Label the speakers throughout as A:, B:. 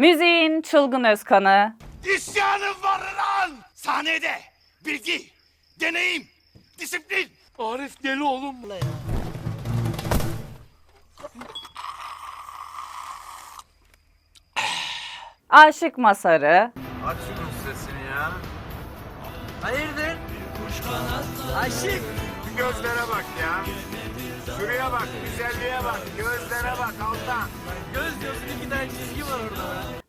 A: Müziğin çılgın Özkan'ı,
B: İsyanın var lan! Sahnede bilgi, deneyim, disiplin. Arif deli oğlum.
A: Aşık Masar'ı,
C: Aç şunun sesini ya. Hayırdır? Aşık. Gözlere bak ya. Şuraya bak, güzelliğe bak, gözlere bak Altan. Göz diyorsun iki tane çizgi var orada.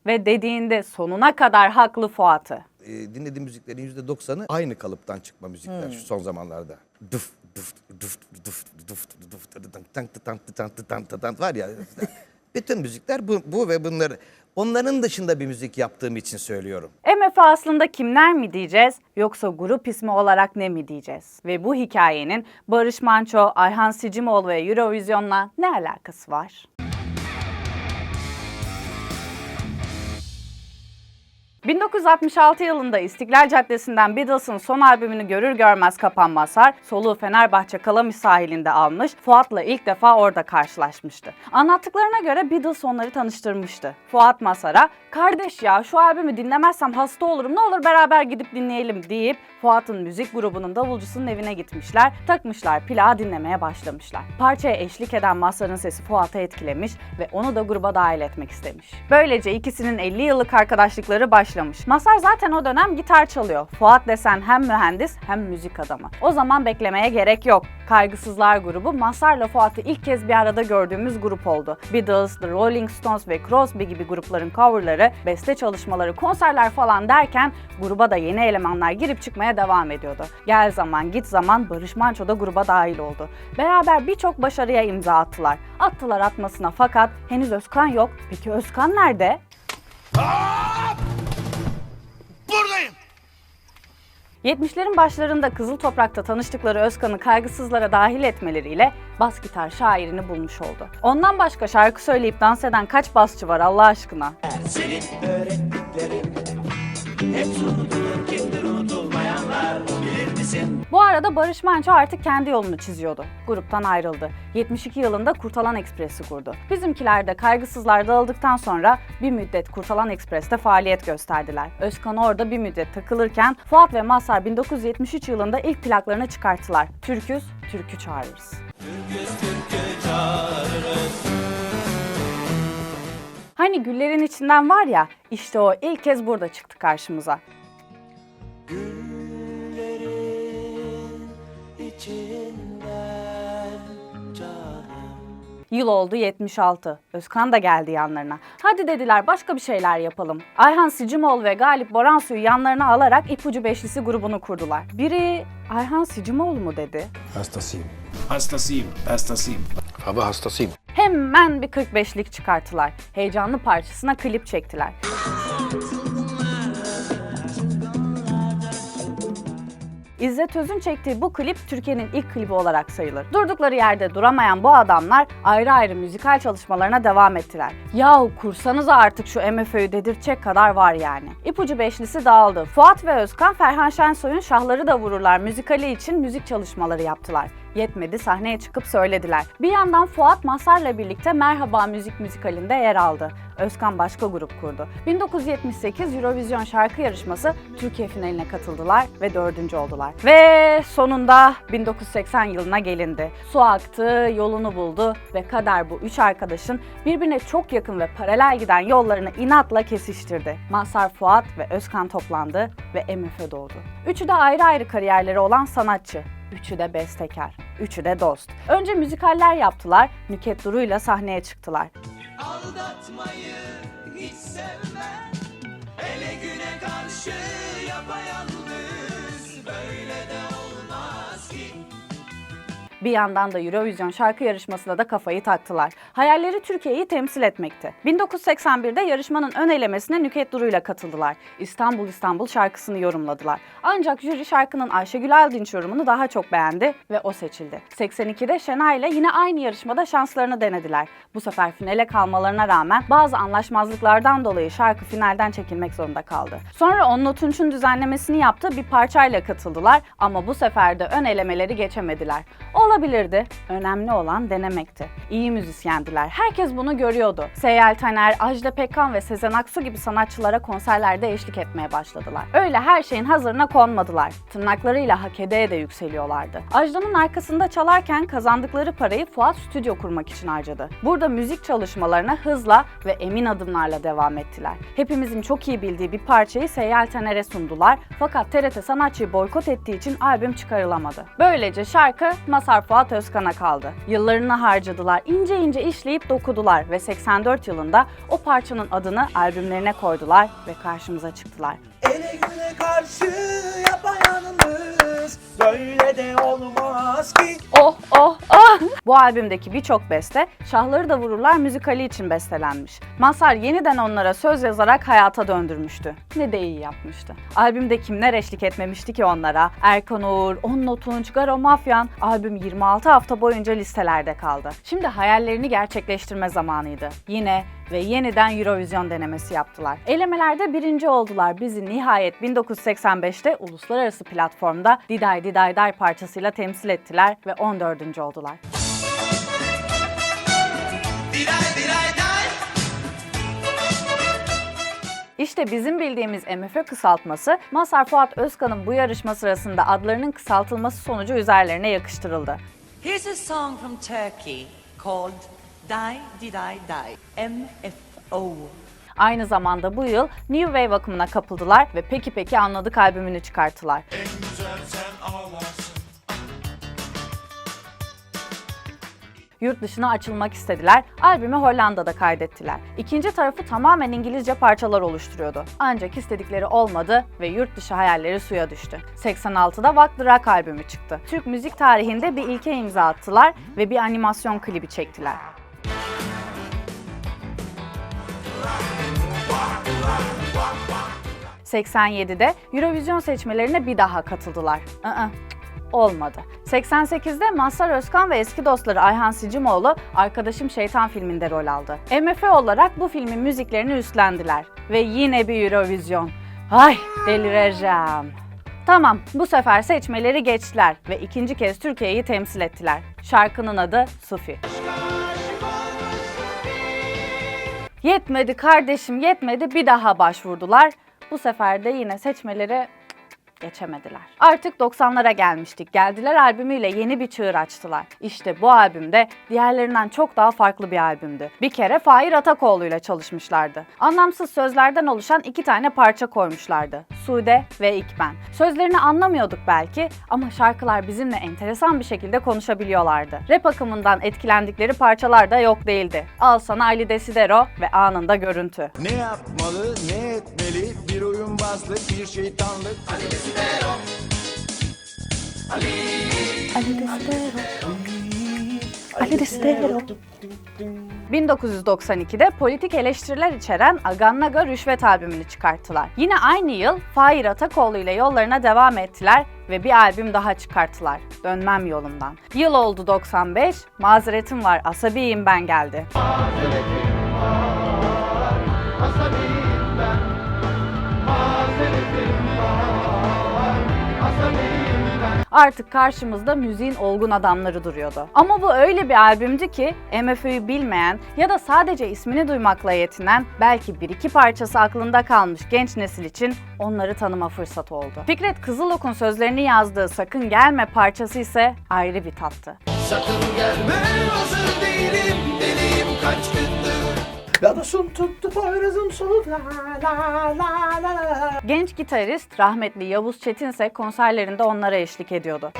A: ve dediğinde sonuna kadar haklı Fuat'ı.
D: e, dinlediğim müziklerin yüzde doksanı aynı kalıptan çıkma müzikler şu son zamanlarda. Dıf dıf dıf dıf dıf dıf tı tan var ya. Bütün müzikler bu, bu ve bunları. Onların dışında bir müzik yaptığım için söylüyorum.
A: MF aslında kimler mi diyeceğiz yoksa grup ismi olarak ne mi diyeceğiz? Ve bu hikayenin Barış Manço, Ayhan Sicimoğlu ve Eurovision'la ne alakası var? ...1966 yılında İstiklal Caddesi'nden Beatles'ın son albümünü görür görmez kapan Mazhar... ...soluğu Fenerbahçe Kalamış sahilinde almış... ...Fuat'la ilk defa orada karşılaşmıştı. Anlattıklarına göre Beatles onları tanıştırmıştı. Fuat Mazhar'a "Kardeş ya şu albümü dinlemezsem hasta olurum ne olur beraber gidip dinleyelim" deyip... Fuat'ın müzik grubunun davulcusunun evine gitmişler... ...takmışlar plağı dinlemeye başlamışlar. Parçaya eşlik eden Mazhar'ın sesi Fuat'ı etkilemiş... ...ve onu da gruba dahil etmek istemiş. Böylece ikisinin 50 yıllık arkadaşlıkları başlamış. Mazhar zaten o dönem gitar çalıyor. Fuat desen hem mühendis hem müzik adamı. O zaman beklemeye gerek yok. Kaygısızlar grubu Mazhar'la Fuat'ı ilk kez bir arada gördüğümüz grup oldu. Beatles, The Rolling Stones ve Crosby gibi grupların coverları, beste çalışmaları, konserler falan derken gruba da yeni elemanlar girip çıkmaya devam ediyordu. Gel zaman git zaman Barış Manço da gruba dahil oldu. Beraber birçok başarıya imza attılar. Attılar atmasına fakat henüz Özkan yok. Peki Özkan nerede?
B: Buradayım.
A: 70'lerin başlarında Kızıl Toprak'ta tanıştıkları Özkan'ı kaygısızlara dahil etmeleriyle bas gitar şairini bulmuş oldu. Ondan başka şarkı söyleyip dans eden kaç basçı var Allah aşkına?
E: Senin öğrettiklerin hep unutulur kimdir unutulmayanlar misin?
A: Bu arada Barış Manço artık kendi yolunu çiziyordu. Gruptan ayrıldı. 72 yılında Kurtalan Ekspres'i kurdu. Bizimkiler de kaygısızlar dağıldıktan sonra bir müddet Kurtalan Ekspres'te faaliyet gösterdiler. Özkan orada bir müddet takılırken Fuat ve Mazhar 1973 yılında ilk plaklarını çıkarttılar. Türküz, türkü çağırırız. Hani güllerin içinden var ya, işte o ilk kez burada çıktı karşımıza. Yıl oldu 76. Özkan da geldi yanlarına. Hadi dediler başka bir şeyler yapalım. Ayhan Sicimoğlu ve Galip Boransu'yu yanlarına alarak İpucu Beşlisi grubunu kurdular. Biri Ayhan Sicimoğlu mu dedi?
F: Hastasıyım.
G: Hastasıyım, hastasıyım.
F: Hava hastasıyım.
A: Hemen bir 45'lik çıkarttılar. Heyecanlı parçasına klip çektiler. İzzet Öz'ün çektiği bu klip Türkiye'nin ilk klibi olarak sayılır. Durdukları yerde duramayan bu adamlar ayrı ayrı müzikal çalışmalarına devam ettiler. Yahu kursanıza artık şu MFÖ'yü dedirtecek kadar var yani. İpucu beşlisi dağıldı. Fuat ve Özkan Ferhan Şensoy'un Şahları da Vururlar müzikali için müzik çalışmaları yaptılar. Yetmedi sahneye çıkıp söylediler. Bir yandan Fuat Masar'la birlikte Merhaba Müzik müzikalinde yer aldı. Özkan başka grup kurdu. 1978 Eurovision şarkı yarışması Türkiye finaline katıldılar ve dördüncü oldular. Ve sonunda 1980 yılına gelindi. Su aktı, yolunu buldu ve kader bu üç arkadaşın birbirine çok yakın ve paralel giden yollarını inatla kesiştirdi. Mazhar Fuat ve Özkan toplandı ve MF doğdu. Üçü de ayrı ayrı kariyerleri olan sanatçı. Üçü de bestekar, üçü de dost. Önce müzikaller yaptılar, Nüket Duru'yla sahneye çıktılar.
E: Aldatmayı hiç sevmem Ele güne karşı
A: Bir yandan da Eurovision şarkı yarışmasında da kafayı taktılar. Hayalleri Türkiye'yi temsil etmekti. 1981'de yarışmanın ön elemesine Nüket Duru ile katıldılar. İstanbul İstanbul şarkısını yorumladılar. Ancak jüri şarkının Ayşegül Aldinç yorumunu daha çok beğendi ve o seçildi. 82'de Şenay ile yine aynı yarışmada şanslarını denediler. Bu sefer finale kalmalarına rağmen bazı anlaşmazlıklardan dolayı şarkı finalden çekilmek zorunda kaldı. Sonra Onno Tunç'un düzenlemesini yaptığı bir parçayla katıldılar ama bu sefer de ön elemeleri geçemediler. Olur çalabilirdi. Önemli olan denemekti. İyi müzisyendiler. Herkes bunu görüyordu. Seyyal Taner, Ajda Pekkan ve Sezen Aksu gibi sanatçılara konserlerde eşlik etmeye başladılar. Öyle her şeyin hazırına konmadılar. Tırnaklarıyla hak ede de yükseliyorlardı. Ajda'nın arkasında çalarken kazandıkları parayı Fuat Stüdyo kurmak için harcadı. Burada müzik çalışmalarına hızla ve emin adımlarla devam ettiler. Hepimizin çok iyi bildiği bir parçayı Seyyal Taner'e sundular fakat TRT sanatçıyı boykot ettiği için albüm çıkarılamadı. Böylece şarkı Masar Fuat Özkan'a kaldı. Yıllarını harcadılar, ince ince işleyip dokudular ve 84 yılında o parçanın adını albümlerine koydular ve karşımıza çıktılar.
E: Ele güne karşı yapayalnız Böyle de olmaz ki!
A: Bu albümdeki birçok beste Şahları da Vururlar müzikali için bestelenmiş. Mazhar yeniden onlara söz yazarak hayata döndürmüştü. Ne de iyi yapmıştı. Albümde kimler eşlik etmemişti ki onlara? Erkan Oğur, Onno Tunç, Garo Mafyan. Albüm 26 hafta boyunca listelerde kaldı. Şimdi hayallerini gerçekleştirme zamanıydı. Yine ve yeniden Eurovision denemesi yaptılar. Elemelerde birinci oldular. Bizi nihayet 1985'te uluslararası platformda Diday Diday Day parçasıyla temsil ettiler ve 14. oldular. İşte bizim bildiğimiz MF kısaltması Mazhar Fuat Özkan'ın bu yarışma sırasında adlarının kısaltılması sonucu üzerlerine yakıştırıldı.
F: Here's a song from Turkey called Die Did I Die, MFO.
A: Aynı zamanda bu yıl New Wave akımına kapıldılar ve Peki Peki Anladık albümünü çıkarttılar. Yurt dışına açılmak istediler, albümü Hollanda'da kaydettiler. İkinci tarafı tamamen İngilizce parçalar oluşturuyordu. Ancak istedikleri olmadı ve yurt dışı hayalleri suya düştü. 86'da Walk the Rock albümü çıktı. Türk müzik tarihinde bir ilke imza attılar ve bir animasyon klibi çektiler. 87'de Eurovision seçmelerine bir daha katıldılar. Aa, olmadı. 88'de Mazhar Özkan ve eski dostları Ayhan Sicimoğlu Arkadaşım Şeytan filminde rol aldı. MF olarak bu filmin müziklerini üstlendiler. Ve yine bir Eurovision. Ay delireceğim. Tamam, bu sefer seçmeleri geçtiler ve ikinci kez Türkiye'yi temsil ettiler. Şarkının adı Sufi. Yetmedi kardeşim yetmedi bir daha başvurdular. Bu sefer de yine seçmeleri geçemediler. Artık 90'lara gelmiştik. Geldiler albümüyle yeni bir çığır açtılar. İşte bu albümde diğerlerinden çok daha farklı bir albümdü. Bir kere Fahir Atakoğlu ile çalışmışlardı. Anlamsız sözlerden oluşan iki tane parça koymuşlardı. Sude ve İkben. Sözlerini anlamıyorduk belki ama şarkılar bizimle enteresan bir şekilde konuşabiliyorlardı. Rap akımından etkilendikleri parçalar da yok değildi. Al sana Ali Desidero ve anında görüntü.
H: Ne yapmalı, ne etmeli? Bir oyunbazlık, bir şeytanlık.
A: Ali Desidero. Ali Desidero. 1992'de politik eleştiriler içeren Agannaga Rüşvet albümünü çıkarttılar. Yine aynı yıl Fahir Atakoğlu ile yollarına devam ettiler ve bir albüm daha çıkarttılar. Dönmem yolumdan. Yıl oldu 95, mazeretim var asabiyim ben geldi. Artık karşımızda müziğin olgun adamları duruyordu. Ama bu öyle bir albümdü ki MFÖ'yü bilmeyen ya da sadece ismini duymakla yetinen belki bir iki parçası aklında kalmış genç nesil için onları tanıma fırsatı oldu. Fikret Kızılok'un sözlerini yazdığı Sakın Gelme parçası ise ayrı bir tattı.
E: Sakın gelme hazır değilim deliyim kaç gündür Yanısın tuttu Poyraz'ım la la la la la
A: Genç gitarist rahmetli Yavuz Çetin ise konserlerinde onlara eşlik ediyordu.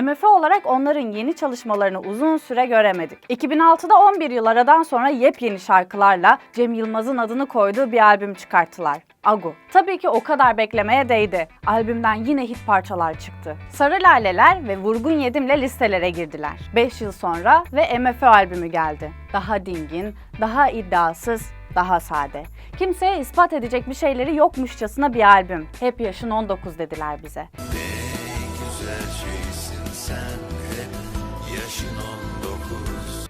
A: MF olarak onların yeni çalışmalarını uzun süre göremedik. 2006'da 11 yıl aradan sonra yepyeni şarkılarla Cem Yılmaz'ın adını koyduğu bir albüm çıkarttılar. Agu. Tabii ki o kadar beklemeye değdi. Albümden yine hit parçalar çıktı. Sarı Laleler ve Vurgun Yedim'le listelere girdiler. 5 yıl sonra ve MF albümü geldi. Daha dingin, daha iddiasız, daha sade. Kimseye ispat edecek bir şeyleri yokmuşçasına bir albüm. Hep yaşın 19 dediler bize.
H: sand.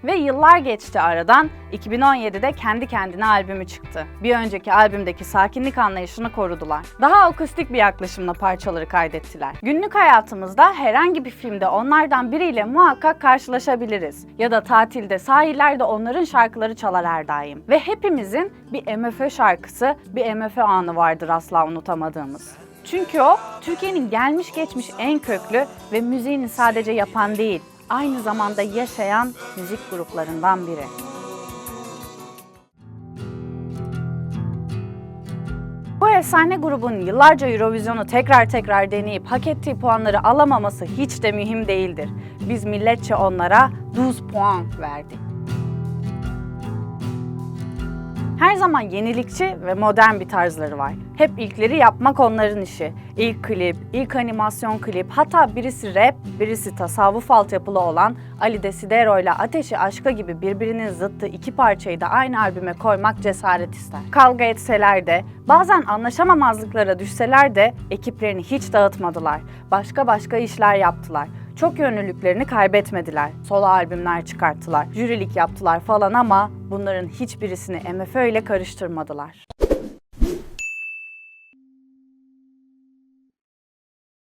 A: Ve yıllar geçti aradan 2017'de kendi kendine albümü çıktı. Bir önceki albümdeki sakinlik anlayışını korudular. Daha akustik bir yaklaşımla parçaları kaydettiler. Günlük hayatımızda herhangi bir filmde onlardan biriyle muhakkak karşılaşabiliriz. Ya da tatilde, sahillerde onların şarkıları çalar her daim. Ve hepimizin bir MFÖ şarkısı, bir MFÖ anı vardır asla unutamadığımız. Çünkü o Türkiye'nin gelmiş geçmiş en köklü ve müziğini sadece yapan değil, aynı zamanda yaşayan müzik gruplarından biri. Bu efsane grubun yıllarca Eurovision'u tekrar tekrar deneyip hak ettiği puanları alamaması hiç de mühim değildir. Biz milletçe onlara 12 puan verdik. Her zaman yenilikçi ve modern bir tarzları var. Hep ilkleri yapmak onların işi. İlk klip, ilk animasyon klip, hatta birisi rap, birisi tasavvuf altyapılı olan Ali Desidero ile Ateşi Aşka gibi birbirinin zıttı iki parçayı da aynı albüme koymak cesaret ister. Kavga etseler de, bazen anlaşamamazlıklara düşseler de ekiplerini hiç dağıtmadılar. Başka başka işler yaptılar. Çok yönlülüklerini kaybetmediler. Solo albümler çıkarttılar, jürilik yaptılar falan ama bunların hiçbirisini MFÖ ile karıştırmadılar.